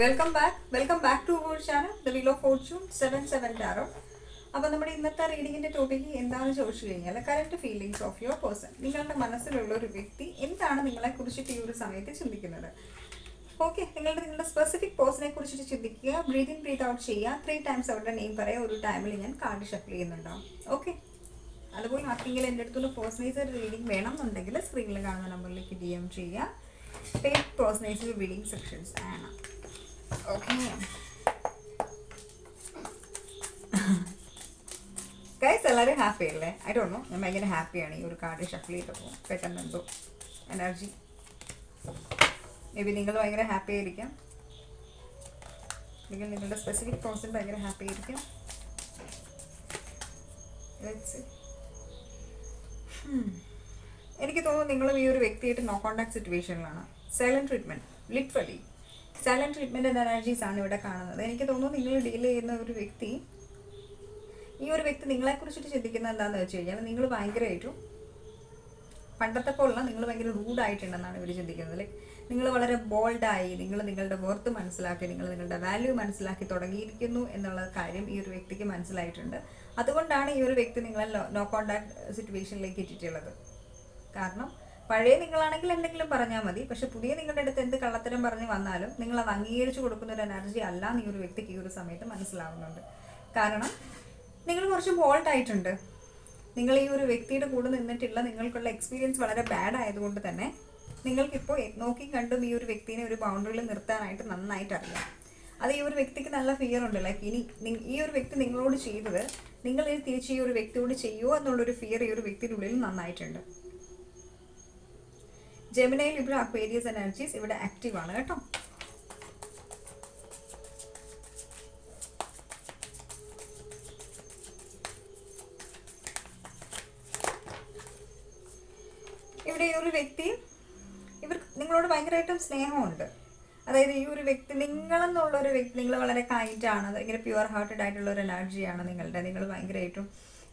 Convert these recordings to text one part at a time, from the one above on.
Welcome back welcome back to our channel the wheel of fortune seven seven tarot അപ്പോൾ നമ്മുടെ ഇന്നത്തെ റീഡിങ്ങിന്റെ topic എന്താണ് ചോദിച്ചു കഴിഞ്ഞാൽ correct feelings of your person നിങ്ങളുടെ മനസ്സിലുള്ള ഒരു വ്യക്തി എന്താണ് നിങ്ങളെ കുറിച്ചിട്ട് ഈ ഒരു സമയത്ത് ചിന്തിക്കുന്നത്? ഓക്കെ നിങ്ങളുടെ നിങ്ങളുടെ സ്പെസിഫിക് പേഴ്സണെ കുറിച്ചിട്ട് ചിന്തിക്കുക ബ്രീത്ത് ഇൻ ബ്രീത്ത് ഔട്ട് ചെയ്യുക. ത്രീ ടൈംസ് അവരുടെ നെയിം പറയുക ഒരു ടൈമിൽ ഞാൻ കാർഡ് ഷഫിൾ ചെയ്യുന്നുണ്ടാവും ഓക്കെ അതുപോലെ ആർക്കെങ്കിലും എന്റെ അടുത്തുള്ള പേഴ്സണൈസ്ഡ് റീഡിംഗ് വേണം എന്നുണ്ടെങ്കിൽ സ്ക്രീനിൽ കാണുന്ന നമ്പറിലേക്ക് ഡി എം ചെയ്യുക. പെയ്ഡ് പേഴ്സണൈസ്ഡ് റീഡിംഗ് സെക്ഷൻസ് ആണ്. ഗൈസ് എല്ലാവരും ഹാപ്പി അല്ലേ? ഐ ഡോ നോ ഞാൻ ഭയങ്കര ഹാപ്പിയാണ് ഈ ഒരു കാർഡ് ഷഫിൾ ചെയ്തപ്പോൾ പെട്ടെന്ന് എന്തോ എനർജി മേ ബി നിങ്ങൾ ഭയങ്കര ഹാപ്പി ആയിരിക്കാം. അല്ലെങ്കിൽ നിങ്ങളുടെ സ്പെസിഫിക് പേഴ്സൺ ഭയങ്കര ഹാപ്പി ആയിരിക്കാം. Hmm. എനിക്ക് തോന്നുന്നു നിങ്ങളും ഈ ഒരു വ്യക്തിയായിട്ട് no contact സിറ്റുവേഷനിലാണ് silent treatment literally silent treatment energies ആണ് ഇവിടെ കാണുന്നത്. എനിക്ക് തോന്നുന്നു നിങ്ങൾ ഡീൽ ചെയ്യുന്ന ഒരു വ്യക്തി ഈ ഒരു വ്യക്തി നിങ്ങളെ കുറിച്ചിട്ട് ചിന്തിക്കുന്നത് എന്താണെന്ന് വെച്ച് കഴിഞ്ഞാൽ നിങ്ങൾ ഭയങ്കരമായിട്ടും പണ്ടത്തെ പോലുള്ള നിങ്ങൾ ഭയങ്കര റൂഡായിട്ടുണ്ടെന്നാണ് ഇവർ ചിന്തിക്കുന്നത്. ലൈക്ക് നിങ്ങൾ വളരെ ബോൾഡായി നിങ്ങൾ നിങ്ങളുടെ വർത്ത് മനസ്സിലാക്കി നിങ്ങൾ നിങ്ങളുടെ വാല്യൂ മനസ്സിലാക്കി തുടങ്ങിയിരിക്കുന്നു എന്നുള്ള കാര്യം ഈ ഒരു വ്യക്തിക്ക് മനസ്സിലായിട്ടുണ്ട്. അതുകൊണ്ടാണ് ഈ ഒരു വ്യക്തി നിങ്ങളെ നോ കോണ്ടാക്ട് സിറ്റുവേഷനിലേക്ക് ഇട്ടിട്ടുള്ളത്. കാരണം പഴയ നിങ്ങളാണെങ്കിൽ എന്തെങ്കിലും പറഞ്ഞാൽ മതി. പക്ഷെ പുതിയ നിങ്ങളുടെ അടുത്ത് എന്ത് കള്ളത്തരം പറഞ്ഞ് വന്നാലും നിങ്ങൾ അത് അംഗീകരിച്ചു കൊടുക്കുന്ന ഒരു എനർജി അല്ല ഈ ഒരു വ്യക്തിക്ക് ഈ ഒരു സമയത്ത് മനസ്സിലാവുന്നുണ്ട്. കാരണം നിങ്ങൾ കുറച്ച് ബോൾഡ് ആയിട്ടുണ്ട്. നിങ്ങൾ ഈ ഒരു വ്യക്തിയുടെ കൂടെ നിന്നിട്ടുള്ള നിങ്ങൾക്കുള്ള എക്സ്പീരിയൻസ് വളരെ ബാഡ് ആയതുകൊണ്ട് തന്നെ നിങ്ങൾക്കിപ്പോൾ നോക്കി കണ്ടും ഈ ഒരു വ്യക്തിനെ ഒരു ബൗണ്ടറിയിൽ നിർത്താനായിട്ട് നന്നായിട്ട് അറിയാം. അത് ഈ ഒരു വ്യക്തിക്ക് നല്ല ഫിയർ ഉണ്ട്. ലൈക്ക് ഇനി ഈ ഒരു വ്യക്തി നിങ്ങളോട് ചെയ്തത് നിങ്ങൾ തിരിച്ച് ഈ ഒരു വ്യക്തിയോട് ചെയ്യുമോ എന്നുള്ളൊരു ഫിയർ ഈ ഒരു വ്യക്തിയുടെ ഉള്ളിൽ നന്നായിട്ടുണ്ട്. ജെമിനൈ ലിബ്ര അക്വേരിയസ് എനർജീസ് ഇവിടെ ആക്റ്റീവ് ആണ് കേട്ടോ. ഇവിടെ ഈ ഒരു വ്യക്തി ഇവർ നിങ്ങളോട് ഭയങ്കരമായിട്ടും സ്നേഹമുണ്ട്. അതായത് ഈ ഒരു വ്യക്തി നിങ്ങളെന്നുള്ള ഒരു വ്യക്തി നിങ്ങൾ വളരെ കൈൻഡ് ആണ് ഭയങ്കര പ്യുവർ ഹാർട്ടഡ് ആയിട്ടുള്ള ഒരു എനർജിയാണ് നിങ്ങളുടെ. നിങ്ങൾ ഭയങ്കരമായിട്ടും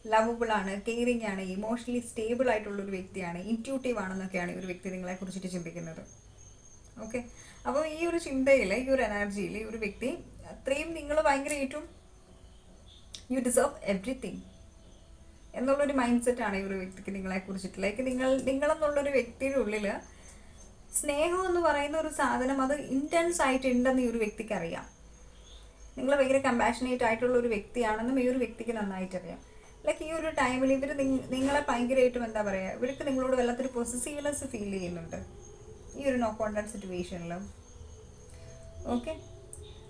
ലവബിൾ ആണ് കെയറിങ് ആണ് ഇമോഷണലി സ്റ്റേബിൾ ആയിട്ടുള്ള ഒരു വ്യക്തിയാണ് ഇന്റ്യൂട്ടീവ് ആണെന്നൊക്കെയാണ് ഈ ഒരു വ്യക്തി നിങ്ങളെ കുറിച്ചിട്ട് ചിന്തിക്കുന്നത്. ഓക്കെ അപ്പോൾ ഈ ഒരു ചിന്തയിൽ ഈ ഒരു എനർജിയിൽ ഈ ഒരു വ്യക്തി അത്രയും നിങ്ങൾ ഭയങ്കരമായിട്ടും യു ഡിസേർവ് എവ്രിതിങ് എന്നുള്ളൊരു മൈൻഡ് സെറ്റാണ് ഈ ഒരു വ്യക്തിക്ക് നിങ്ങളെ കുറിച്ചിട്ട്. ലൈക്ക് നിങ്ങൾ നിങ്ങളെന്നുള്ളൊരു വ്യക്തിയുടെ ഉള്ളിൽ സ്നേഹം എന്ന് പറയുന്ന ഒരു സാധനം അത് ഇന്റൻസ് ആയിട്ടുണ്ടെന്ന് ഈ ഒരു വ്യക്തിക്ക് അറിയാം. നിങ്ങൾ ഭയങ്കര കമ്പാഷനേറ്റ് ആയിട്ടുള്ള ഒരു വ്യക്തിയാണെന്നും ഈ ഒരു വ്യക്തിക്ക് നന്നായിട്ട് അറിയാം ലൈക്ക് ഈ ഒരു ടൈമിൽ ഇവർ നിങ്ങളെ ഭയങ്കരമായിട്ടും എന്താ പറയുക ഇവർക്ക് നിങ്ങളോട് വല്ലാത്തൊരു പൊസസീവ്നെസ് ഫീൽ ചെയ്യുന്നുണ്ട്. ഈ ഒരു നോ കോൺടാക്ട് സിറ്റുവേഷനിലും ഓക്കെ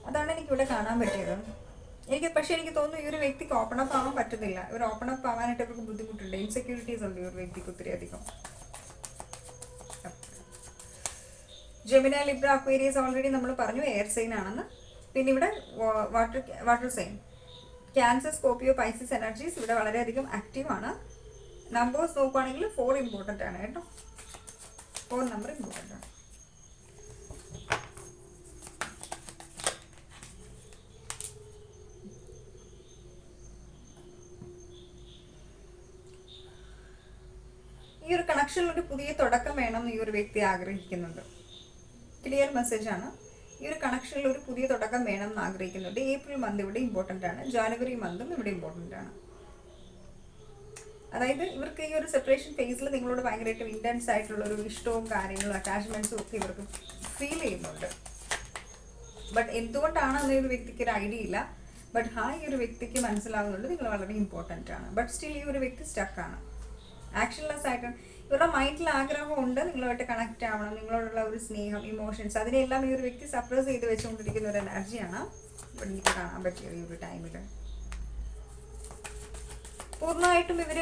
അതാണ് എനിക്കിവിടെ കാണാൻ പറ്റിയത്. എനിക്ക് പക്ഷേ എനിക്ക് തോന്നുന്നു ഈ ഒരു വ്യക്തിക്ക് ഓപ്പൺ അപ്പ് ആവാൻ പറ്റുന്നില്ല. ഇവർ ഓപ്പൺ അപ്പ് ആവാനായിട്ട് ഇവർക്ക് ബുദ്ധിമുട്ടുണ്ട്. ഇൻസെക്യൂരിറ്റീസ് ഉണ്ട് ഈ ഒരു വ്യക്തിക്ക് ഒത്തിരി അധികം. ജെമിന ലിബ്ര അക്വേരിയസ് ഓൾറെഡി നമ്മൾ പറഞ്ഞു എയർ സൈൻ ആണെന്ന്. പിന്നെ ഇവിടെ water water sign Cancer Scorpio Pisces energies ഇവിടെ വളരെയധികം ആക്റ്റീവ് ആണ്. നമ്പേഴ്സ് നോക്കുവാണെങ്കിൽ ഫോർ ഇമ്പോർട്ടന്റ് ആണ് കേട്ടോ. ഫോർ നമ്പർ ഇമ്പോർട്ടന്റ് ആണ്. ഈ ഒരു കണക്ഷനിൽ ഒരു പുതിയ തുടക്കം വേണം എന്ന് ഈ ഒരു വ്യക്തി ആഗ്രഹിക്കുന്നുണ്ട്. ക്ലിയർ മെസ്സേജ് ആണ്. ഈ ഒരു കണക്ഷനിൽ ഒരു പുതിയ തുടക്കം വേണം എന്ന് ആഗ്രഹിക്കുന്നുണ്ട്. ഏപ്രിൽ മന്ത് ഇവിടെ ഇമ്പോർട്ടന്റ് ആണ്. ജാനുവരി മന്തും ഇവിടെ ഇമ്പോർട്ടന്റ് ആണ്. അതായത് ഇവർക്ക് ഈ ഒരു സെപ്പറേഷൻ ഫേസിൽ നിങ്ങളോട് ഭയങ്കരമായിട്ട് ഇന്റൻസ് ആയിട്ടുള്ള ഒരു ഇഷ്ടവും കാര്യങ്ങളും അറ്റാച്ച്മെന്റ്സും ഒക്കെ ഇവർക്ക് ഫീൽ ചെയ്യുന്നുണ്ട്. ബട്ട് എന്തുകൊണ്ടാണ് എന്നൊരു വ്യക്തിക്ക് ഒരു ഐഡിയ ഇല്ല? ബട്ട് ഹാ ഈ ഒരു വ്യക്തിക്ക് മനസ്സിലാവുന്നുണ്ട് നിങ്ങൾ വളരെ ഇമ്പോർട്ടന്റ് ആണ്. ബട്ട് സ്റ്റിൽ ഈ ഒരു വ്യക്തി സ്റ്റക്കാണ് ആക്ഷൻലെസ് ആയിട്ട് ഇവരുടെ മൈൻഡിൽ ആഗ്രഹമുണ്ട് നിങ്ങളുമായിട്ട് കണക്റ്റ് ആവണം നിങ്ങളോടുള്ള ഒരു സ്നേഹം ഇമോഷൻസ് അതിനെല്ലാം ഈ ഒരു വ്യക്തി സപ്രസ് ചെയ്ത് വെച്ചുകൊണ്ടിരിക്കുന്ന ഒരു എനർജിയാണ് ഇവിടെ എനിക്ക് കാണാൻ പറ്റിയത് ഈ ഒരു ടൈമിൽ പൂർണമായിട്ടും ഇവർ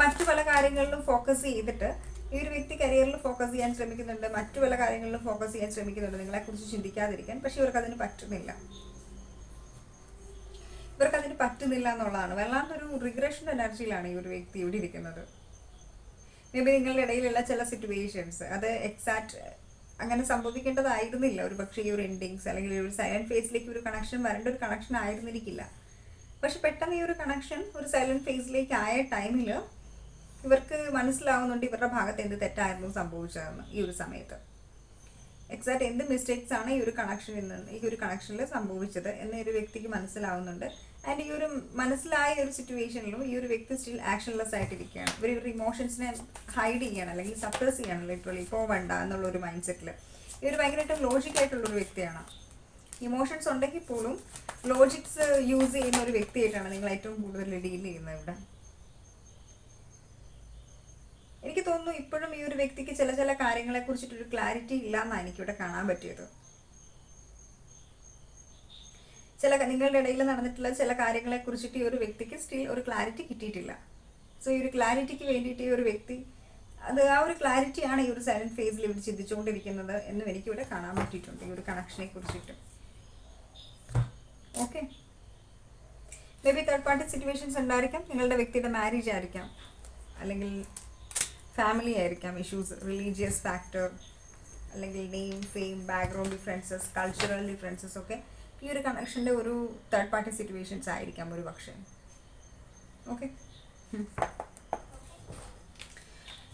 മറ്റു പല കാര്യങ്ങളിലും ഫോക്കസ് ചെയ്തിട്ട് ഈ ഒരു വ്യക്തി കരിയറിൽ ഫോക്കസ് ചെയ്യാൻ ശ്രമിക്കുന്നുണ്ട് മറ്റു പല കാര്യങ്ങളിലും ഫോക്കസ് ചെയ്യാൻ ശ്രമിക്കുന്നുണ്ട്. നിങ്ങളെക്കുറിച്ച് ചിന്തിക്കാതിരിക്കാൻ പക്ഷെ ഇവർക്ക് അതിന് പറ്റുന്നില്ല. ഇവർക്ക് അതിന് പറ്റുന്നില്ല എന്നുള്ളതാണ്. വല്ലാത്തൊരു റിഗ്രഷൻ എനർജിയിലാണ് ഈ ഒരു വ്യക്തി ഇവിടെ ഇരിക്കുന്നത്. മേ ബി നിങ്ങളുടെ ഇടയിലുള്ള ചില സിറ്റുവേഷൻസ് അത് എക്സാക്ട് അങ്ങനെ സംഭവിക്കേണ്ടതായിരുന്നില്ല. ഒരു പക്ഷേ ഈ ഒരു എൻഡിങ്സ് അല്ലെങ്കിൽ ഒരു സൈലന്റ് ഫേസിലേക്ക് ഒരു കണക്ഷൻ വരേണ്ട ഒരു കണക്ഷൻ ആയിരുന്നിരിക്കില്ല. പക്ഷെ പെട്ടെന്ന് ഈ ഒരു കണക്ഷൻ ഒരു സൈലന്റ് ഫേസിലേക്ക് ആയ ടൈമിൽ ഇവർക്ക് മനസ്സിലാവുന്നുണ്ട് ഇവരുടെ ഭാഗത്ത് എന്ത് തെറ്റായിരുന്നു സംഭവിച്ചതെന്ന് ഈ ഒരു സമയത്ത്. എക്സാക്ട് എന്ത് മിസ്റ്റേക്സ് ആണ് ഈ ഒരു കണക്ഷനിൽ നിന്ന് ഈ ഒരു കണക്ഷനിൽ സംഭവിച്ചത് എന്ന ഒരു വ്യക്തിക്ക് മനസ്സിലാവുന്നുണ്ട്. ആൻഡ് ഈ ഒരു മനസ്സിലായ ഒരു സിറ്റുവേഷനിലും ഈ ഒരു വ്യക്തി സ്റ്റിൽ ആക്ഷൻലെസ് ആയിട്ടിരിക്കുകയാണ്. ഇവർ ഇവരുടെ ഇമോഷൻസിനെ ഹൈഡ് ചെയ്യണം അല്ലെങ്കിൽ സപ്രസ് ചെയ്യണം ലിറ്ററലി പോവണ്ട എന്നുള്ള ഒരു മൈൻഡ് സെറ്റിൽ ഇവർ ഭയങ്കരമായിട്ടും ഭയങ്കരമായിട്ട് ലോജിക് ആയിട്ടുള്ള ഒരു വ്യക്തിയാണ്. ഇമോഷൻസ് ഉണ്ടെങ്കിൽ പോലും ലോജിക്സ് യൂസ് ചെയ്യുന്ന ഒരു വ്യക്തിയായിട്ടാണ് നിങ്ങൾ ഏറ്റവും കൂടുതൽ ഡീൽ ചെയ്യുന്നത് ഇവിടെ. എനിക്ക് തോന്നുന്നു ഇപ്പോഴും ഈ ഒരു വ്യക്തിക്ക് ചില ചില കാര്യങ്ങളെ കുറിച്ചിട്ടൊരു ക്ലാരിറ്റി ഇല്ല എന്നാണ് എനിക്കിവിടെ കാണാൻ പറ്റിയത്. ചില നിങ്ങളുടെ ഇടയിൽ നടന്നിട്ടുള്ള ചില കാര്യങ്ങളെ കുറിച്ചിട്ട് ഈ ഒരു വ്യക്തിക്ക് സ്റ്റിൽ ഒരു ക്ലാരിറ്റി കിട്ടിയിട്ടില്ല. സോ ഈ ഒരു ക്ലാരിറ്റിക്ക് വേണ്ടിയിട്ട് ഈ ഒരു വ്യക്തി അത് ആ ഒരു ക്ലാരിറ്റിയാണ് ഈ ഒരു സൈലന്റ് ഫേസിൽ ഇവർ ചിന്തിച്ചുകൊണ്ടിരിക്കുന്നത് എന്നും എനിക്കിവിടെ കാണാൻ പറ്റിയിട്ടുണ്ട് ഈ ഒരു കണക്ഷനെ കുറിച്ചിട്ട്. Okay maybe third party situations ഉണ്ടായിരിക്കാം നിങ്ങളുടെ വ്യക്തിയുടെ മാരേജ് ആയിരിക്കാം അല്ലെങ്കിൽ ഫാമിലി ആയിരിക്കാം ഇഷ്യൂസ് റിലീജിയസ് ഫാക്ടർ അല്ലെങ്കിൽ name fame background differences cultural differences ഒക്കെ ഈ ഒരു കണക്ഷന്റെ ഒരു തേർഡ് പാർട്ടി സിറ്റുവേഷൻസ് ആയിരിക്കാം ഒരു പക്ഷേ. Okay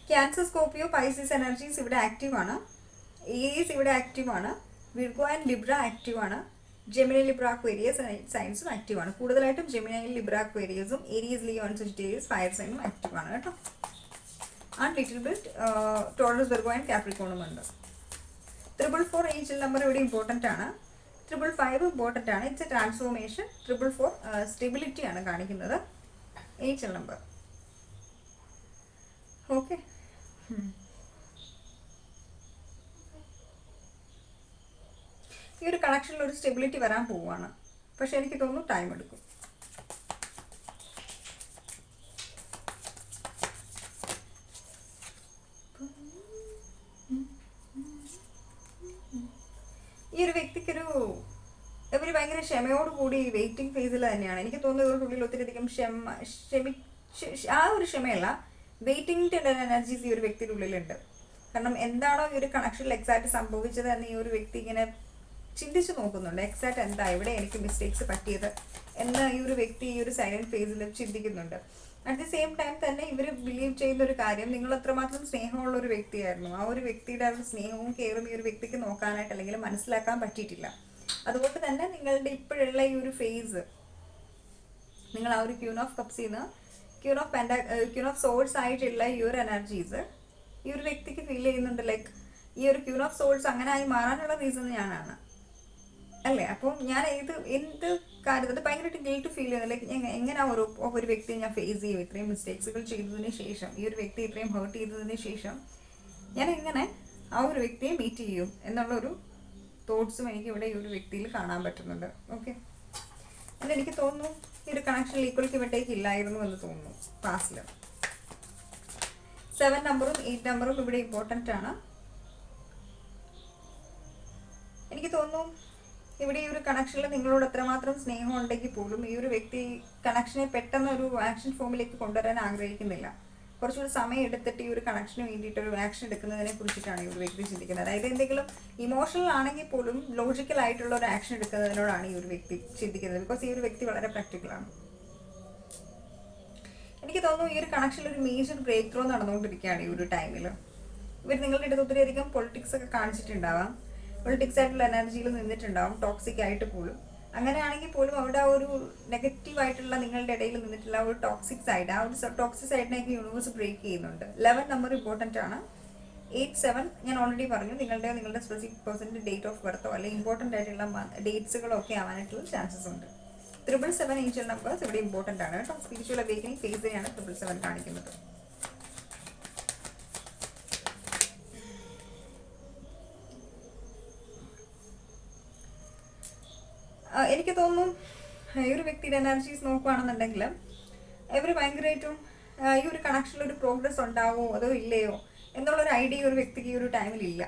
Cancer Scorpio Pisces energies ഇവിടെ ആക്റ്റീവ് ആണ്. ഏരീസ് ഇവിടെ ആക്റ്റീവ് ആണ്. വിർഗോ ആൻഡ് ലിബ്ര ആക്റ്റീവ് ആണ്. ജെമിനി ലിബ്ര അക്വേരിയസ് സയൻസും ആക്റ്റീവ് ആണ്. കൂടുതലായിട്ടും ജെമിനി ലിബ്ര അക്വേരിയസും ഏരിയസ് ലിയോൺ സെജിറ്റേരിയസ് ഫയർ സൈനും ആക്റ്റീവ് ആണ് കേട്ടോ. And little bit Taurus Virgo and കാപ്രിക്കോണും ഉണ്ട്. ത്രിബിൾ ഫോർ ഏഞ്ചൽ നമ്പർ ഇവിടെ ഇമ്പോർട്ടന്റ് ആണ്. ട്രിപ്പിൾ ഫൈവ് ഇമ്പോർട്ടന്റ് ആണ്. It's a transformation triple four stability ആണ് കാണിക്കുന്നത്. ഏഞ്ചൽ നമ്പർ ഓക്കെ ഈ ഒരു കണക്ഷനിൽ ഒരു സ്റ്റെബിലിറ്റി വരാൻ പോവുകയാണ്. പക്ഷെ എനിക്ക് തോന്നുന്നു ടൈം എടുക്കും. ഈ ഒരു വ്യക്തിക്കൊരു ഇവർ ഭയങ്കര ക്ഷമയോടുകൂടി വെയിറ്റിംഗ് ഫേസിൽ തന്നെയാണ്. എനിക്ക് തോന്നുന്നത് ഇവരുടെ ഉള്ളിൽ ഒത്തിരിയധികം ക്ഷമ ക്ഷമി ആ ഒരു ക്ഷമയല്ല വെയിറ്റിംഗ് എനർജീസ് ഈ ഒരു വ്യക്തിയുടെ ഉള്ളിലുണ്ട് കാരണം എന്താണോ ഈ ഒരു കണക്ഷനിൽ എക്സാക്ട് സംഭവിച്ചത് എന്ന് ഈ ഒരു വ്യക്തി ഇങ്ങനെ ചിന്തിച്ച് നോക്കുന്നുണ്ട്. എക്സാക്ട് എന്താ? ഇവിടെ എനിക്ക് മിസ്റ്റേക്സ് പറ്റിയത് എന്ന് ഈ ഒരു വ്യക്തി ഈ ഒരു സൈലന്റ് ഫേസിൽ ചിന്തിക്കുന്നുണ്ട്. അറ്റ് ദി സെയിം ടൈം തന്നെ ഇവർ ബിലീവ് ചെയ്യുന്ന ഒരു കാര്യം നിങ്ങൾ അത്രമാത്രം സ്നേഹമുള്ള ഒരു വ്യക്തിയായിരുന്നു. ആ ഒരു വ്യക്തിയുടെ ആ ഒരു സ്നേഹവും കെയറും ഈ ഒരു വ്യക്തിക്ക് നോക്കാനായിട്ട് അല്ലെങ്കിൽ മനസ്സിലാക്കാൻ പറ്റിയിട്ടില്ല. അതുകൊണ്ട് തന്നെ നിങ്ങളുടെ ഇപ്പോഴുള്ള ഈ ഒരു ഫേസ് നിങ്ങൾ ആ ഒരു ക്യൂൺ ഓഫ് കപ്സിൽ നിന്ന് ക്യൂൺ ഓഫ് പെൻഡ ക്യൂൺ ഓഫ് സോൾസ് ആയിട്ടുള്ള ഈ ഒരു എനർജീസ് ഈ ഒരു വ്യക്തിക്ക് ഫീൽ ചെയ്യുന്നുണ്ട്. ലൈക്ക് ഈ ഒരു ക്യൂൺ ഓഫ് സോൾസ് അങ്ങനെ ആയി മാറാനുള്ള റീസൺ ഞാനാണ്. അല്ലേ? അപ്പം ഞാൻ ഏത് എന്ത് കാര്യത്തിൽ ഭയങ്കരമായിട്ട് ഗിൽട്ട് ഫീൽ ചെയ്യുന്നത് ലൈക്ക് എങ്ങനെ ഒരു ഒരു വ്യക്തിയെ ഞാൻ ഫേസ് ചെയ്യും? ഇത്രയും മിസ്റ്റേക്സുകൾ ചെയ്തതിന് ശേഷം ഈ ഒരു വ്യക്തി ഇത്രയും ഹേർട്ട് ചെയ്തതിന് ശേഷം ഞാൻ എങ്ങനെ ആ ഒരു വ്യക്തിയെ മീറ്റ് ചെയ്യും? എന്നുള്ളൊരു തോട്ട്സും എനിക്ക് ഇവിടെ ഈ ഒരു വ്യക്തിയിൽ കാണാൻ പറ്റുന്നുണ്ട്. ഓക്കെ and എനിക്ക് തോന്നുന്നു ഈ ഒരു കണക്ഷൻ ഈക്വൽ കിവട്ടേക്ക് ഇല്ലായിരുന്നു എന്ന് തോന്നുന്നു പാസ്റ്റിൽ സെവൻ നമ്പറും എയ്റ്റ് നമ്പറും ഇവിടെ ഇമ്പോർട്ടന്റ് ആണ്. എനിക്ക് തോന്നുന്നു ഇവിടെ ഈ ഒരു കണക്ഷനിൽ നിങ്ങളോട് എത്രമാത്രം സ്നേഹം ഉണ്ടെങ്കിൽ പോലും ഈ ഒരു വ്യക്തി കണക്ഷനെ പെട്ടെന്ന് ഒരു ആക്ഷൻ ഫോമിലേക്ക് കൊണ്ടുവരാൻ ആഗ്രഹിക്കുന്നില്ല. കുറച്ചുകൂടി സമയം എടുത്തിട്ട് ഈ ഒരു കണക്ഷന് വേണ്ടിയിട്ട് ഒരു ആക്ഷൻ എടുക്കുന്നതിനെ കുറിച്ചിട്ടാണ് ഈ ഒരു വ്യക്തി ചിന്തിക്കുന്നത്. അതായത് എന്തെങ്കിലും ഇമോഷണൽ ആണെങ്കിൽ പോലും ലോജിക്കൽ ആയിട്ടുള്ള ഒരു ആക്ഷൻ എടുക്കുന്നതിനോടാണ് ഈ ഒരു വ്യക്തി ചിന്തിക്കുന്നത്. ബിക്കോസ് ഈ ഒരു വ്യക്തി വളരെ പ്രാക്ടിക്കലാണ് എനിക്ക് തോന്നുന്നു ഈ ഒരു കണക്ഷനിൽ ഒരു മേജർ ബ്രേക്ക് ത്രൂ നടന്നുകൊണ്ടിരിക്കുകയാണ് ഈ ഒരു ടൈമിൽ ഇവർ നിങ്ങളുടെ അടുത്ത് ഒത്തിരിയധികം പൊളിറ്റിക്സ് ഒക്കെ കാണിച്ചിട്ടുണ്ടാവാം. പൊളിറ്റിക്സ് ആയിട്ടുള്ള എനർജിയിൽ നിന്നിട്ടുണ്ടാവും. ടോക്സിക് ആയിട്ട് പോലും. അങ്ങനെയാണെങ്കിൽ പോലും അവിടെ ആ ഒരു നെഗറ്റീവ് ആയിട്ടുള്ള നിങ്ങളുടെ ഇടയിൽ നിന്നിട്ടുള്ള ഒരു ടോക്സിക് സൈഡ് ആ ഒരു ടോക്സിക് സൈഡിനേക്ക് യൂണിവേഴ്സ് ബ്രേക്ക് ചെയ്യുന്നുണ്ട്. ലെവൻ നമ്പർ ഇമ്പോർട്ടന്റ് ആണ്. എയ്റ്റ് സെവൻ ഞാൻ ഓൾറെഡി പറഞ്ഞു നിങ്ങളുടെ നിങ്ങളുടെ സ്പെസിഫിക് പേഴ്സന്റെ ഡേറ്റ് ഓഫ് ബർത്തോ അല്ലെങ്കിൽ ഇമ്പോർട്ടന്റ് ആയിട്ടുള്ള ഡേറ്റ്സുകളോ ഒക്കെ ആവാനായിട്ടുള്ള ചാൻസസ് ഉണ്ട്. ത്രിപിൾ സെവൻ ഏഞ്ചൽ നമ്പേഴ്സ് ഇവിടെ ഇമ്പോർട്ടന്റ് ആണ്. കേട്ടോ സ്പിരിച്വൽ അവേക്കനിങ് ഫേസിനെയാണ് ത്രിപിൾ സെവൻ കാണിക്കുന്നത്. എനിക്ക് തോന്നുന്നു ഈ ഒരു വ്യക്തിയുടെ എനർജീസ് നോക്കുകയാണെന്നുണ്ടെങ്കിൽ ഇവർ ഭയങ്കരമായിട്ടും ഈ ഒരു കണക്ഷനിൽ ഒരു പ്രോഗ്രസ് ഉണ്ടാവുമോ അതോ ഇല്ലയോ എന്നുള്ളൊരു ഐഡിയ ഒരു വ്യക്തിക്ക് ഈ ഒരു ടൈമിൽ ഇല്ല.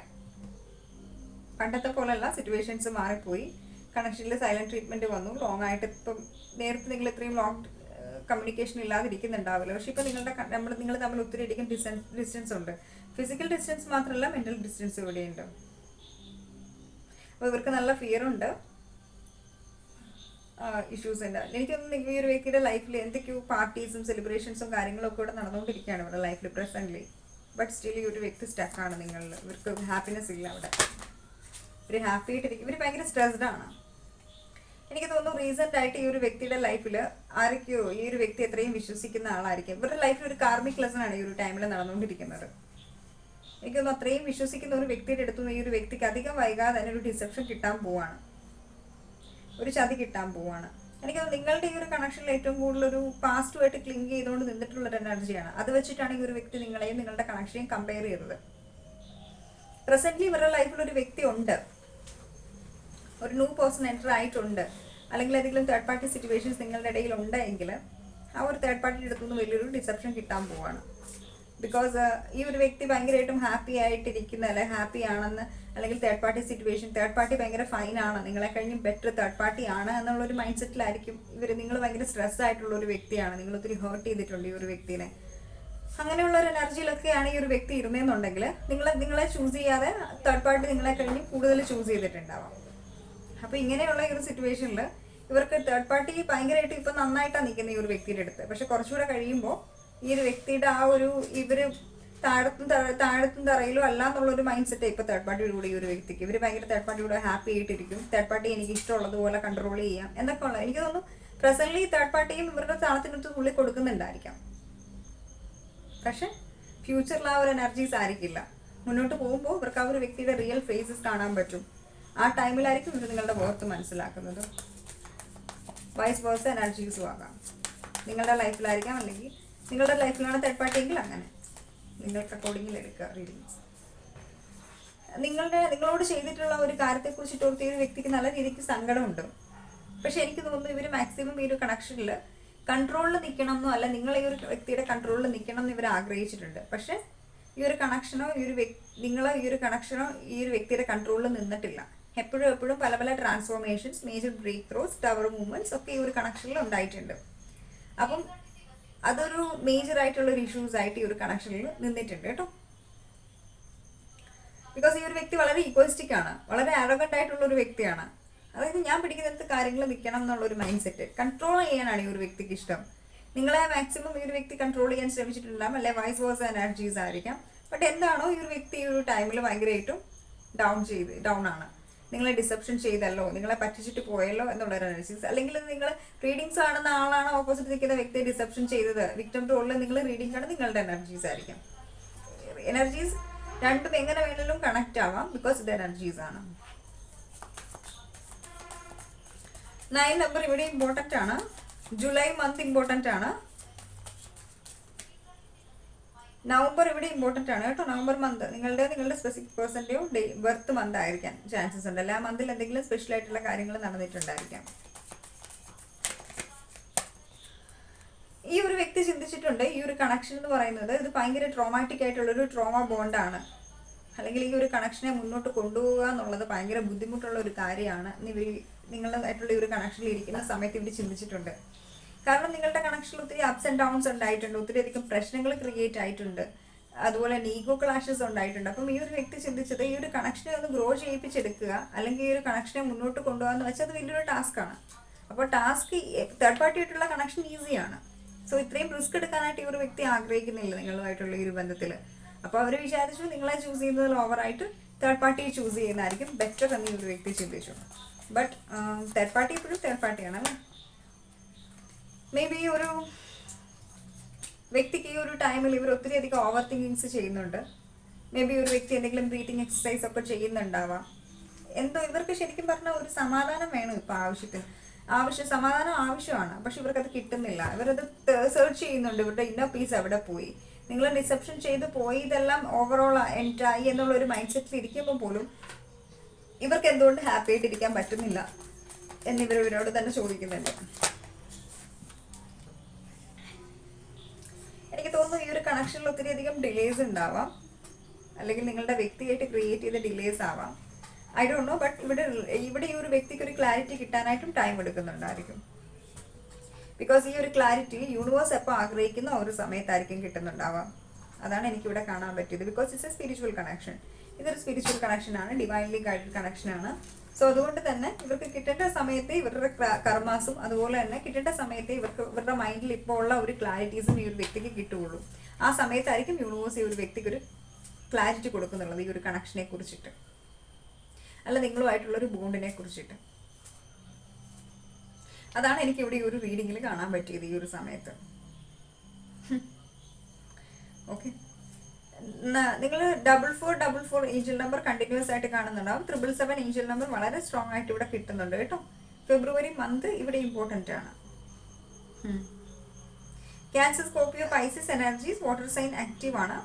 പണ്ടത്തെ പോലെയുള്ള സിറ്റുവേഷൻസ് മാറിപ്പോയി. കണക്ഷനിൽ സൈലന്റ് ട്രീറ്റ്മെന്റ് വന്നു. ലോങ് ആയിട്ട് ഇപ്പം നേരത്തെ നിങ്ങൾ ഇത്രയും ലോങ് കമ്മ്യൂണിക്കേഷൻ ഇല്ലാതിരിക്കുന്നുണ്ടാവില്ല. പക്ഷെ ഇപ്പം നിങ്ങളുടെ നമ്മൾ നിങ്ങൾ തമ്മിൽ ഒത്തിരി അധികം ഡിസ്റ്റൻസ് ഉണ്ട്. ഫിസിക്കൽ ഡിസ്റ്റൻസ് മാത്രമല്ല മെന്റൽ ഡിസ്റ്റൻസ് ഇവിടെയുണ്ട്. അപ്പോൾ ഇവർക്ക് നല്ല ഫിയർ ഉണ്ട്. ഇഷ്യൂസ് ഉണ്ട്. ഈ ഒരു വ്യക്തിയുടെ ലൈഫിൽ എന്തൊക്കെയോ പാർട്ടീസും സെലിബ്രേഷൻസും കാര്യങ്ങളൊക്കെ ഇവിടെ നടന്നുകൊണ്ടിരിക്കുകയാണ് ഇവിടെ ലൈഫിൽ പ്രസന്റ്ലി ബട്ട് സ്റ്റിൽ ഈ ഒരു വ്യക്തി സ്റ്റക്കാണ് നിങ്ങൾ ഇവർക്ക് ഹാപ്പിനെസ് ഇല്ല അവിടെ. ഇവർ ഹാപ്പി ആയിട്ടിരിക്കും ഇവർ ഭയങ്കര സ്ട്രെസ്ഡ് ആണ്. എനിക്ക് തോന്നുന്നു റീസെന്റ് ആയിട്ട് ഈ ഒരു വ്യക്തിയുടെ ലൈഫിൽ ആരൊക്കെയോ ഈ ഒരു വ്യക്തി എത്രയും വിശ്വസിക്കുന്ന ആളായിരിക്കും. ഇവരുടെ ലൈഫിൽ ഒരു കാർമിക് ലെസൺ ആണ് ഈ ഒരു ടൈമിൽ നടന്നുകൊണ്ടിരിക്കുന്നത്. എനിക്ക് തോന്നുന്നു അത്രയും വിശ്വസിക്കുന്ന ഒരു വ്യക്തിയുടെ അടുത്തുനിന്ന് ഈ ഒരു വ്യക്തിക്ക് അധികം വൈകാതെ തന്നെ ഒരു ഡിസെപ്ഷൻ കിട്ടാൻ പോവാണ്. ഒരു ചതി കിട്ടാൻ പോവാണ്. എനിക്ക് നിങ്ങളുടെ ഈ ഒരു കണക്ഷനിൽ ഏറ്റവും കൂടുതൽ ഒരു പാസ്റ്റുമായിട്ട് ക്ലിങ്ക് ചെയ്തുകൊണ്ട് നിന്നിട്ടുള്ള ഒരു എനർജിയാണ് അത് വെച്ചിട്ടാണ് ഈ ഒരു വ്യക്തി നിങ്ങളെയും നിങ്ങളുടെ കണക്ഷനെയും കമ്പയർ ചെയ്തത്. പ്രസന്റ്ലി ഇവരുടെ ലൈഫിൽ ഒരു വ്യക്തി ഉണ്ട്. ഒരു ന്യൂ പേഴ്സൺ എന്റർ ആയിട്ടുണ്ട്. അല്ലെങ്കിൽ ഏതെങ്കിലും തേർഡ് പാർട്ടി സിറ്റുവേഷൻസ് നിങ്ങളുടെ ഇടയിൽ ഉണ്ട് എങ്കിൽ ആ ഒരു തേർഡ് പാർട്ടിയുടെ അടുത്തുനിന്ന് വലിയൊരു ഡിസെപ്ഷൻ കിട്ടാൻ പോവാണ്. ബിക്കോസ് ഈ ഒരു വ്യക്തി ഭയങ്കരമായിട്ടും ഹാപ്പി ആയിട്ടിരിക്കുന്ന അല്ലെ ഹാപ്പി ആണെന്ന് അല്ലെങ്കിൽ third party situation third party ഭയങ്കര ഫൈൻ ആണ്. നിങ്ങളെ കഴിഞ്ഞും ബെറ്റർ തേർഡ് പാർട്ടി ആണ് എന്നുള്ള ഒരു മൈൻഡ് സെറ്റിലായിരിക്കും ഇവർ നിങ്ങൾ ഭയങ്കര സ്ട്രെസ് ആയിട്ടുള്ള ഒരു വ്യക്തിയാണ്. നിങ്ങൾ ഒത്തിരി ഹേർട്ട് ചെയ്തിട്ടുണ്ട് ഈ ഒരു വ്യക്തിനെ. അങ്ങനെയുള്ള ഒരു എനർജിയിലൊക്കെയാണ് ഈ ഒരു വ്യക്തി ഇരുന്നതെന്നുണ്ടെങ്കിൽ നിങ്ങൾ നിങ്ങളെ ചൂസ് ചെയ്യാതെ തേർഡ് പാർട്ടി നിങ്ങളെ കഴിഞ്ഞ് കൂടുതൽ ചൂസ് ചെയ്തിട്ടുണ്ടാവാം. അപ്പോൾ ഇങ്ങനെയുള്ള ഈ ഒരു സിറ്റുവേഷനിൽ ഇവർക്ക് തേർഡ് പാർട്ടി ഭയങ്കരമായിട്ട് ഇപ്പം നന്നായിട്ടാണ് നിൽക്കുന്നത് ഈ ഒരു വ്യക്തിയുടെ അടുത്ത്. പക്ഷെ കുറച്ചുകൂടെ കഴിയുമ്പോൾ ഈ ഒരു വ്യക്തിയുടെ ആ ഒരു ഇവർ താഴത്തും താഴത്തും തറയിലും അല്ല എന്നുള്ളൊരു മൈൻഡ് സെറ്റ് ഇപ്പോൾ തേർഡ് പാർട്ടിയുടെ കൂടെ ഈ ഒരു വ്യക്തിക്ക്. ഇവർ ഭയങ്കര തേർഡ് പാർട്ടിയുടെ ഹാപ്പി ആയിട്ടിരിക്കും. തേർഡ് പാർട്ടി എനിക്ക് ഇഷ്ടമുള്ളതുപോലെ കൺട്രോൾ ചെയ്യാം. എന്നൊക്കെ ഉള്ളത് എനിക്ക് തോന്നുന്നു പ്രസന്റ്ലി തേർഡ് പാർട്ടിയും ഇവരുടെ താളത്തിനടുത്ത് ഉള്ളിൽ കൊടുക്കുന്നുണ്ടായിരിക്കാം. പക്ഷെ ഫ്യൂച്ചറിൽ ആ ഒരു എനർജീസ് ആയിരിക്കില്ല. മുന്നോട്ട് പോകുമ്പോൾ ഇവർക്ക് ആ ഒരു വ്യക്തിയുടെ റിയൽ ഫേസസ് കാണാൻ പറ്റും. ആ ടൈമിലായിരിക്കും ഇവർ നിങ്ങളുടെ വേർത്ത് മനസ്സിലാക്കുന്നത്. വൈസ് വേഴ്സ് എനർജീസും ആകാം. നിങ്ങളുടെ ലൈഫിലായിരിക്കാം അല്ലെങ്കിൽ നിങ്ങളുടെ ലൈഫിലാണ് തേർഡ് പാർട്ടി എങ്കിൽ അങ്ങനെ. നിങ്ങൾക്ക് അക്കോർഡിംഗിൽ എടുക്കുക റീഡിങ്സ് നിങ്ങളുടെ നിങ്ങളോട് ചെയ്തിട്ടുള്ള ഒരു കാര്യത്തെക്കുറിച്ച് ഓർത്ത് ഈ ഒരു വ്യക്തിക്ക് നല്ല രീതിക്ക് സങ്കടമുണ്ട്. പക്ഷെ എനിക്ക് തോന്നുന്നു ഇവർ മാക്സിമം ഈ ഒരു കണക്ഷനിൽ കൺട്രോളിൽ നിൽക്കണം എന്നോ അല്ല നിങ്ങൾ ഈ ഒരു വ്യക്തിയുടെ കൺട്രോളിൽ നിൽക്കണം എന്ന് ഇവർ ആഗ്രഹിച്ചിട്ടുണ്ട്. പക്ഷെ ഈ ഒരു കണക്ഷനോ ഈ ഒരു നിങ്ങൾ ഈ ഒരു കണക്ഷനോ ഈ ഒരു വ്യക്തിയുടെ കൺട്രോളിൽ നിന്നിട്ടില്ല. എപ്പോഴും എപ്പോഴും പല പല transformations major breakthroughs tower movements ഒക്കെ ഈ ഒരു കണക്ഷനിൽ ഉണ്ടായിട്ടുണ്ട്. അപ്പം അതൊരു മേജർ ആയിട്ടുള്ള ഒരു ഇഷ്യൂസ് ആയിട്ട് ഈ ഒരു കണക്ഷനിൽ നിന്നിട്ടുണ്ട് കേട്ടോ. ബിക്കോസ് ഈ ഒരു വ്യക്തി വളരെ ഈഗോയിസ്റ്റിക് ആണ്. വളരെ ആരോഗന്റ് ആയിട്ടുള്ള ഒരു വ്യക്തിയാണ്. അതായത് ഞാൻ പിടിക്കുന്നിടത്ത് കാര്യങ്ങൾ നിൽക്കണം എന്നുള്ള ഒരു മൈൻഡ് സെറ്റ് കൺട്രോൾ ചെയ്യാനാണ് ഈ ഒരു വ്യക്തിക്ക് ഇഷ്ടം. നിങ്ങളെ മാക്സിമം ഈ ഒരു വ്യക്തി കൺട്രോൾ ചെയ്യാൻ ശ്രമിച്ചിട്ടുണ്ടാകും അല്ലെ വൈസ് വേഴ്സ് എനർജീസ് ആയിരിക്കാം. ബട്ട് എന്താണോ ഈ ഒരു വ്യക്തി ഈ ഒരു ടൈമിൽ ഭയങ്കരമായിട്ടും ഡൗൺ ചെയ്ത് ഡൗൺ ആണ്. നിങ്ങളെ ഡിസപ്ഷൻ ചെയ്തല്ലോ നിങ്ങളെ പറ്റിച്ചിട്ട് പോയല്ലോ എന്നുള്ള ഒരു എനർജീസ് അല്ലെങ്കിൽ നിങ്ങൾ റീഡിങ്സ് കാണുന്ന ആളാണ് ഓപ്പോസിറ്റ് നിൽക്കുന്ന വ്യക്തിയെ ഡിസപ്ഷൻ ചെയ്തത്? വിക്ടം റോളിൽ നിങ്ങൾ റീഡിംഗ് ആണ് നിങ്ങളുടെ എനർജീസ് ആയിരിക്കും. എനർജീസ് രണ്ടും എങ്ങനെ വേണമെങ്കിലും കണക്ട് ആവാം ബിക്കോസ് ഇത് എനർജീസ് ആണ്. നയൻ നമ്പർ ഇവിടെ ഇമ്പോർട്ടന്റ് ആണ്. ജൂലൈ മന്ത് ഇമ്പോർട്ടന്റ് ആണ്. നവംബർ ഇവിടെ ഇമ്പോർട്ടന്റ് ആണ് കേട്ടോ. നവംബർ മന്ത് നിങ്ങളുടെ നിങ്ങളുടെ സ്പെസിഫിക് പേഴ്സന്റെയോ ഡേ ബർത്ത് മന്ത് ആയിരിക്കാൻ ചാൻസസ് ഉണ്ട് എല്ലാ മന്തിൽ എന്തെങ്കിലും സ്പെഷ്യൽ ആയിട്ടുള്ള കാര്യങ്ങൾ നടന്നിട്ടുണ്ടായിരിക്കാം. ഈ ഒരു വ്യക്തി ചിന്തിച്ചിട്ടുണ്ട് ഈ ഒരു കണക്ഷൻ എന്ന് പറയുന്നത് ഇത് ഭയങ്കര ട്രോമാറ്റിക് ആയിട്ടുള്ള ഒരു ട്രോമ ബോണ്ടാണ് അല്ലെങ്കിൽ ഈ ഒരു കണക്ഷനെ മുന്നോട്ട് കൊണ്ടുപോകുക എന്നുള്ളത് ഭയങ്കര ബുദ്ധിമുട്ടുള്ള ഒരു കാര്യമാണ്. ഇവർ നിങ്ങളായിട്ടുള്ള ഈ ഒരു കണക്ഷനിൽ ഇരിക്കുന്ന സമയത്ത് ഇവർ ചിന്തിച്ചിട്ടുണ്ട്. കാരണം നിങ്ങളുടെ കണക്ഷനിൽ ഒത്തിരി അപ്സ് ആൻഡ് ഡൗൺസ് ഉണ്ടായിട്ടുണ്ട്. ഒത്തിരി അധികം പ്രശ്നങ്ങൾ ക്രിയേറ്റ് ആയിട്ടുണ്ട്. അതുപോലെ തന്നെ ഈഗോ ക്ലാഷസ് ഉണ്ടായിട്ടുണ്ട്. അപ്പം ഈ ഒരു വ്യക്തി ചിന്തിച്ചത് ഈ ഒരു കണക്ഷനെ ഒന്ന് ഗ്രോ ചെയ്യിപ്പിച്ചെടുക്കുക അല്ലെങ്കിൽ ഈ ഒരു കണക്ഷനെ മുന്നോട്ട് കൊണ്ടുപോകാന്ന് വെച്ചാൽ അത് വലിയൊരു ടാസ്ക്കാണ് അപ്പോൾ ടാസ്ക് തേർഡ് പാർട്ടി ആയിട്ടുള്ള കണക്ഷൻ ഈസിയാണ് സോ ഇത്രയും റിസ്ക് എടുക്കാനായിട്ട് ഈ ഒരു വ്യക്തി ആഗ്രഹിക്കുന്നില്ല നിങ്ങളുമായിട്ടുള്ള ഈ ഒരു ബന്ധത്തിൽ അപ്പോൾ അവർ വിചാരിച്ചു നിങ്ങളെ ചൂസ് ചെയ്യുന്നതിൽ ഓവറായിട്ട് തേർഡ് പാർട്ടിയെ ചൂസ് ചെയ്യുന്നതായിരിക്കും ബെറ്റർ എന്ന് ഈ ഒരു വ്യക്തി ചിന്തിച്ചു. ബട്ട് തേർഡ് പാർട്ടി ഇപ്പോഴും തേർഡ് പാർട്ടിയാണ് അല്ലേ മേ ബി ഒരു വ്യക്തിക്ക് ഈ ഒരു ടൈമിൽ ഇവർ ഒത്തിരി അധികം ഓവർ തിങ്കിങ്സ് ചെയ്യുന്നുണ്ട്. മേ ബി ഒരു വ്യക്തി എന്തെങ്കിലും ബ്രീത്തിങ് എക്സസൈസ് ഒക്കെ ചെയ്യുന്നുണ്ടാവാം. എന്തോ ഇവർക്ക് ശരിക്കും പറഞ്ഞാൽ ഒരു സമാധാനം വേണം ഇപ്പൊ ആവശ്യത്തിന്. ആവശ്യം സമാധാനം ആവശ്യമാണ്. പക്ഷെ ഇവർക്കത് കിട്ടുന്നില്ല. ഇവരത് സെർച്ച് ചെയ്യുന്നുണ്ട്. ഇവരുടെ ഇന്നർ പീസ് അവിടെ പോയി. നിങ്ങൾ റിസപ്ഷൻ ചെയ്ത് പോയി ഇതെല്ലാം ഓവറോൾ എന്റായി എന്നുള്ള ഒരു മൈൻഡ് സെറ്റിൽ ഇരിക്കുമ്പോൾ പോലും ഇവർക്ക് എന്തുകൊണ്ട് ഹാപ്പി ആയിട്ട് ഇരിക്കാൻ പറ്റുന്നില്ല എന്നിവർ ഇവരോട് തന്നെ ചോദിക്കുന്നുണ്ട്. എനിക്ക് തോന്നുന്നു ഈ ഒരു കണക്ഷനിൽ ഒത്തിരി അധികം ഡിലേസ് ഉണ്ടാവാം. അല്ലെങ്കിൽ നിങ്ങളുടെ വ്യക്തിയായിട്ട് ക്രിയേറ്റ് ചെയ്ത ഡിലേസ് ആവാം. ഐ ഡോണ്ട് നോ ബട്ട് ഇവിടെ ഇവിടെ ഈ ഒരു വ്യക്തിക്ക് ഒരു ക്ലാരിറ്റി കിട്ടാനായിട്ടും ടൈം എടുക്കുന്നുണ്ടായിരിക്കും. ബിക്കോസ് ഈ ഒരു ക്ലാരിറ്റി യൂണിവേഴ്സ് എപ്പോൾ ആഗ്രഹിക്കുന്ന ഒരു സമയത്തായിരിക്കും കിട്ടുന്നുണ്ടാവാം. അതാണ് എനിക്കിവിടെ കാണാൻ പറ്റിയത്. Because it's a spiritual connection ഇതൊരു സ്പിരിച്വൽ കണക്ഷനാണ് ഡിവൈൻലി ഗൈഡഡ് കണക്ഷനാണ് സോ അതുകൊണ്ട് തന്നെ ഇവർക്ക് കിട്ടേണ്ട സമയത്ത് ഇവരുടെ കർമാസും അതുപോലെ തന്നെ കിട്ടേണ്ട സമയത്ത് ഇവർക്ക് ഇവരുടെ മൈൻഡിൽ ഇപ്പോൾ ഉള്ള ഒരു ക്ലാരിറ്റീസും ഈ ഒരു വ്യക്തിക്ക് കിട്ടുകയുള്ളൂ. ആ സമയത്തായിരിക്കും യൂണിവേഴ്സ് ഈ ഒരു വ്യക്തിക്ക് ഒരു ക്ലാരിറ്റി കൊടുക്കുന്നുള്ളത് ഈ ഒരു കണക്ഷനെ കുറിച്ചിട്ട്. അല്ല നിങ്ങളുമായിട്ടുള്ളൊരു ബോണ്ടിനെ കുറിച്ചിട്ട്. അതാണ് എനിക്ക് ഇവിടെ ഈ ഒരു റീഡിങ്ങിൽ കാണാൻ പറ്റിയത് ഈ ഒരു സമയത്ത്. ഓക്കെ നിങ്ങൾ double four double four angel number continuous ആയിട്ട് കാണുന്നുണ്ടാവും ത്രിബിൾ സെവൻ ഏഞ്ചൽ നമ്പർ വളരെ സ്ട്രോങ് ആയിട്ട് ഇവിടെ കിട്ടുന്നുണ്ട് കേട്ടോ. ഫെബ്രുവരി മന്ത് ഇവിടെ ഇമ്പോർട്ടന്റ് ആണ്. Cancer Scorpio Pisces energies water sign active ആണ്.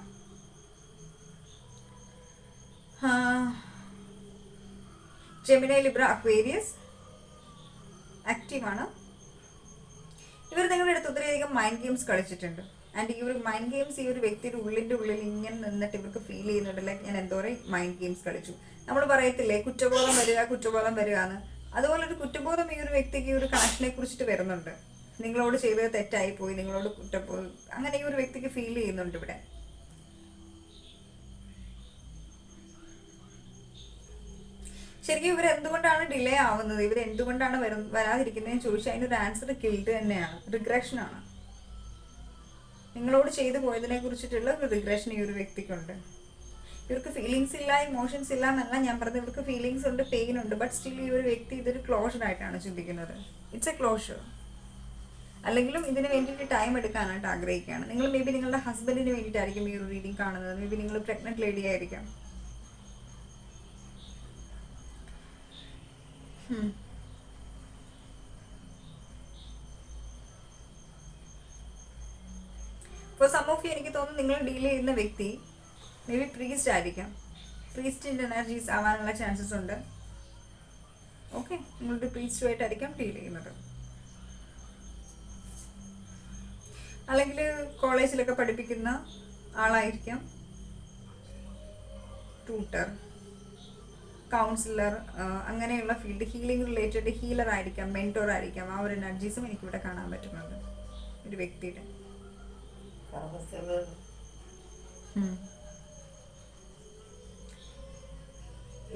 ജെമിന ലിബ്ര അക്വേരിയസ് ആക്റ്റീവ് ആണ്. ഇവർ നിങ്ങളുടെ അടുത്ത് ഒത്തിരിയധികം മൈൻഡ് ഗെയിംസ് കളിച്ചിട്ടുണ്ട്. ആൻഡ് ഈ ഒരു മൈൻഡ് ഗെയിംസ് ഈ ഒരു വ്യക്തിയുടെ ഉള്ളിന്റെ ഉള്ളിൽ ഇങ്ങനെ നിന്നിട്ട് ഇവർക്ക് ഫീൽ ചെയ്യുന്നുണ്ട്. ലൈക്ക് ഞാൻ എന്തോരം മൈൻഡ് ഗെയിംസ് കളിച്ചു. നമ്മൾ പറയത്തില്ലേ കുറ്റബോധം വരിക കുറ്റബോധം വരിക എന്ന്. അതുപോലെ ഒരു കുറ്റബോധം ഈ ഒരു വ്യക്തിക്ക് ഈ ഒരു കണക്ഷനെ കുറിച്ചിട്ട് വരുന്നുണ്ട്. നിങ്ങളോട് ചെയ്തത് തെറ്റായി പോയി നിങ്ങളോട് കുറ്റബോധം അങ്ങനെ ഈ ഒരു വ്യക്തിക്ക് ഫീൽ ചെയ്യുന്നുണ്ട് ഇവിടെ. ശരിക്കും ഇവർ എന്തുകൊണ്ടാണ് ഡിലേ ആവുന്നത്? ഇവർ എന്തുകൊണ്ടാണ് വരാതിരിക്കുന്നത് വരാതിരിക്കുന്നതെന്ന് ചോദിച്ചാൽ ഒരു ആൻസർ കിൽഡ് തന്നെയാണ്. റിഗ്രഷൻ ആണ്. നിങ്ങളോട് ചെയ്തു പോയതിനെ കുറിച്ചിട്ടുള്ള ഒരു ഈ ഒരു വ്യക്തിക്കുണ്ട്. ഇവർക്ക് ഫീലിങ്സ് ഇല്ല ഇമോഷൻസ് ഇല്ല എന്നല്ല ഞാൻ പറഞ്ഞത്. ഇവർക്ക് ഫീലിങ്സ് ഉണ്ട് പെയിൻ ഉണ്ട് ബട്ട് സ്റ്റിൽ ഈ ഒരു വ്യക്തി ഇതൊരു ക്ലോഷർ ആയിട്ടാണ് ചിന്തിക്കുന്നത്. ഇറ്റ്സ് എ ക്ലോഷർ അല്ലെങ്കിലും ഇതിന് വേണ്ടിയിട്ട് ടൈം എടുക്കാനായിട്ട് ആഗ്രഹിക്കുകയാണ്. നിങ്ങൾ മേ ബി നിങ്ങളുടെ ഹസ്ബൻഡിന് വേണ്ടിയിട്ടായിരിക്കും ഈ ഒരു റീഡിങ് കാണുന്നത്. മേ ബി നിങ്ങൾ പ്രഗ്നന്റ് ലേഡി ആയിരിക്കാം. ഇപ്പോൾ സം ഓഫ് എനിക്ക് തോന്നുന്നു നിങ്ങൾ ഡീൽ ചെയ്യുന്ന വ്യക്തി മേ ബി പ്രീസ്റ്റ് ആയിരിക്കാം. പ്രീസ്റ്റിന്റെ എനർജീസ് ആവാനുള്ള ചാൻസസ് ഉണ്ട്. ഓക്കെ നിങ്ങളുടെ പ്രീസ്റ്റുമായിട്ടായിരിക്കാം ഡീൽ ചെയ്യുന്നത്. അല്ലെങ്കിൽ കോളേജിലൊക്കെ പഠിപ്പിക്കുന്ന ആളായിരിക്കാം ട്യൂട്ടർ കൗൺസിലർ അങ്ങനെയുള്ള ഫീൽഡ് ഹീലിംഗ് റിലേറ്റഡ് ഹീലർ ആയിരിക്കാം മെന്റോർ ആയിരിക്കാം. ആ ഒരു എനർജീസും എനിക്കിവിടെ കാണാൻ പറ്റുന്നുണ്ട്. ഒരു വ്യക്തിയുടെ.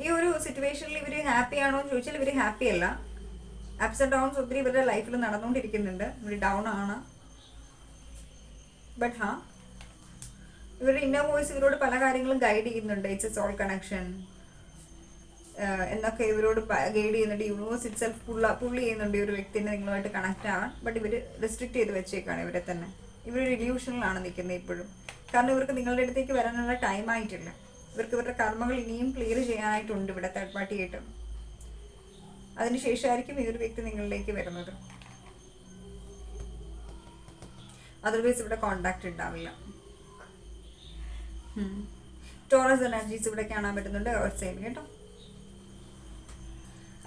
ഈ ഒരു സിറ്റുവേഷനിൽ ഇവർ ഹാപ്പി ആണോ എന്ന് ചോദിച്ചാൽ ഇവർ ഹാപ്പി അല്ല. അപ്സ് ആൻഡ് ഡൗൺസ് ഒത്തിരി ഇവരുടെ ലൈഫിൽ നടന്നുകൊണ്ടിരിക്കുന്നുണ്ട്. ഇവർ ഡൗൺ ആണ്. ബട്ട് ഹാ ഇവരുടെ ഇന്നർ വോയിസ് ഇവരോട് പല കാര്യങ്ങളും ഗൈഡ് ചെയ്യുന്നുണ്ട്. ഇറ്റ്സ് എ സോൾ കണക്ഷൻ എന്നൊക്കെ ഇവരോട് ഗൈഡ് ചെയ്യുന്നുണ്ട്. യൂണിവേഴ്സ് ഇറ്റ് സെൽഫ് പുള്ള പുള്ളി ചെയ്യുന്നുണ്ട്. ഈ ഒരു വ്യക്തിനെ നിങ്ങളുമായിട്ട് കണക്ട് ആവാൻ. ബട്ട് ഇവർ റെസ്ട്രിക്ട് ചെയ്ത് വെച്ചേക്കാണ് ഇവരെ തന്നെ. ഇവർ ഇല്യൂഷനിലാണ് നിൽക്കുന്നത് ഇപ്പോഴും. കാരണം ഇവർക്ക് നിങ്ങളുടെ അടുത്തേക്ക് വരാനുള്ള ടൈം ആയിട്ടില്ല. ഇവർക്ക് ഇവരുടെ കർമ്മങ്ങൾ ഇനിയും ക്ലിയർ ചെയ്യാനായിട്ടുണ്ട് ഇവിടെ തേർഡ് പാർട്ടി ആയിട്ട്. അതിനുശേഷമായിരിക്കും ഈ ഒരു വ്യക്തി നിങ്ങളിലേക്ക് വരുന്നത്. അതർവൈസ് ഇവിടെ കോണ്ടാക്ട് ഉണ്ടാവില്ല. ടോറസ് എനർജീസ് ഇവിടെ കാണാൻ പറ്റുന്നുണ്ട്. എർത്ത് സൈൻ കേട്ടോ.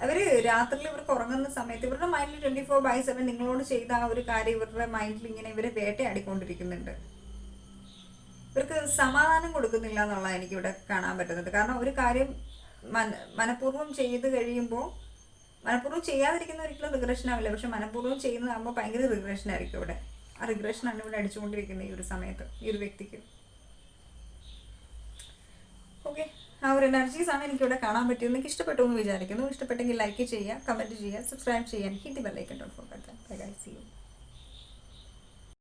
അവർ രാത്രിയിൽ ഇവർക്ക് ഉറങ്ങുന്ന സമയത്ത് ഇവരുടെ മൈൻഡിൽ ട്വന്റി ഫോർ ബൈ സെവൻ നിങ്ങളോട് ചെയ്ത ആ ഒരു കാര്യം ഇവരുടെ മൈൻഡിൽ ഇങ്ങനെ ഇവരെ വേട്ടയാടിക്കൊണ്ടിരിക്കുന്നുണ്ട്. ഇവർക്ക് സമാധാനം കൊടുക്കുന്നില്ല എന്നുള്ളതാണ് എനിക്കിവിടെ കാണാൻ പറ്റുന്നത്. കാരണം ഒരു കാര്യം മന മനഃപൂർവം ചെയ്ത് കഴിയുമ്പോൾ മനഃപൂർവം ചെയ്യാതിരിക്കുന്ന ഒരിക്കലും റിഗ്രഷൻ ആവില്ല. പക്ഷെ മനഃപൂർവം ചെയ്യുന്നതാകുമ്പോൾ ഭയങ്കര റിഗ്രഷൻ ആയിരിക്കും ഇവിടെ. ആ റിഗ്രഷനാണ് ഇവിടെ അടിച്ചുകൊണ്ടിരിക്കുന്നത് ഈ ഒരു സമയത്ത് ഈ ഒരു വ്യക്തിക്ക്. ഓക്കെ ആ ഒരു എനർജീസ് ആണ് എനിക്കിവിടെ കാണാൻ പറ്റിയത്. നിങ്ങൾക്ക് ഇഷ്ടപ്പെട്ടു എന്ന് വിചാരിക്കുന്നു. ഇഷ്ടപ്പെട്ടെങ്കിൽ ലൈക്ക് ചെയ്യുക കമന്റ് ചെയ്യുക സബ്സ്ക്രൈബ് ചെയ്യാൻ hit bell icon dot four C U